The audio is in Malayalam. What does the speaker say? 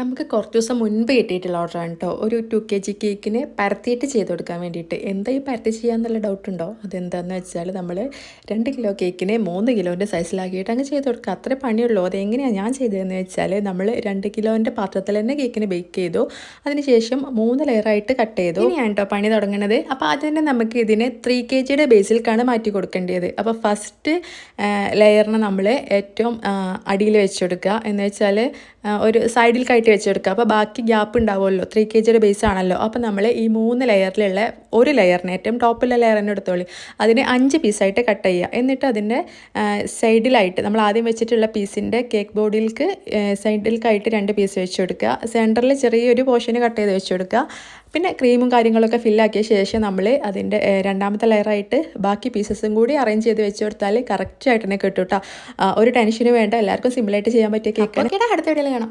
നമുക്ക് കുറച്ച് ദിവസം മുൻപ് കിട്ടിയിട്ടുള്ള ഓർഡറാണ് കേട്ടോ ഒരു ടു കെ ജി കേക്കിന് പരത്തിയിട്ട് ചെയ്ത് കൊടുക്കാൻ വേണ്ടിയിട്ട്. എന്താ ഈ പരത്തി ചെയ്യാന്നുള്ള ഡൗട്ട് ഉണ്ടോ? അതെന്താണെന്ന് വെച്ചാൽ നമ്മൾ രണ്ട് കിലോ കേക്കിനെ മൂന്ന് കിലോന്റെ സൈസിലാക്കിയിട്ട് അങ്ങ് ചെയ്ത് കൊടുക്കുക. അത്ര പണിയുള്ളൂ. അതെങ്ങനെയാണ് ഞാൻ ചെയ്തതെന്ന് വെച്ചാൽ നമ്മൾ രണ്ട് കിലോന്റെ പാത്രത്തിൽ തന്നെ കേക്കിന് ബേക്ക് ചെയ്തു. അതിനുശേഷം മൂന്ന് ലെയറായിട്ട് കട്ട് ചെയ്തു. ഇനിയാണ് കേട്ടോ പണി തുടങ്ങുന്നത് അപ്പോൾ ആദ്യം തന്നെ നമുക്ക് ഇതിനെ ത്രീ കെ ജിയുടെ ബേസിൽക്കാണ് മാറ്റി കൊടുക്കേണ്ടത്. അപ്പോൾ ഫസ്റ്റ് ലെയറിനെ നമ്മൾ ഏറ്റവും അടിയിൽ വെച്ചെടുക്കുക എന്ന് വെച്ചാൽ ഒരു സൈഡിൽ കയറ്റി വെച്ചെടുക്കുക. അപ്പോൾ ബാക്കി ഗ്യാപ്പ് ഉണ്ടാവുമല്ലോ. ത്രീ കെ ജിയുടെ ബേസ് ആണല്ലോ. അപ്പോൾ നമ്മൾ ഈ മൂന്ന് ലെയറിലുള്ള ഒരു ലെയറിന് ഏറ്റവും ടോപ്പിലെ ലെയറിനെ എടുത്തോളി. അതിനെ അഞ്ച് പീസായിട്ട് കട്ട് ചെയ്യുക. എന്നിട്ട് അതിന്റെ സൈഡിലായിട്ട് നമ്മൾ ആദ്യം വെച്ചിട്ടുള്ള പീസിന്റെ കേക്ക് ബോർഡിലേക്ക് സൈഡിലേക്കായിട്ട് രണ്ട് പീസ് വെച്ച് കൊടുക്കുക സെന്ററിൽ ചെറിയൊരു പോർഷന് കട്ട് ചെയ്ത് വെച്ച് കൊടുക്കുക പിന്നെ ക്രീമും കാര്യങ്ങളൊക്കെ ഫില്ലാക്കിയ ശേഷം നമ്മൾ അതിന്റെ രണ്ടാമത്തെ ലെയറായിട്ട് ബാക്കി പീസസും കൂടി അറേഞ്ച് ചെയ്ത് വെച്ച് കൊടുത്താൽ കറക്റ്റായിട്ട് തന്നെ കിട്ടും കേട്ടോ ഒരു ടെൻഷനും വേണ്ട. എല്ലാവർക്കും സിമ്പിളായിട്ട് ചെയ്യാൻ പറ്റിയ കേക്ക് അടുത്ത വീഡിയോയിൽ കാണാം.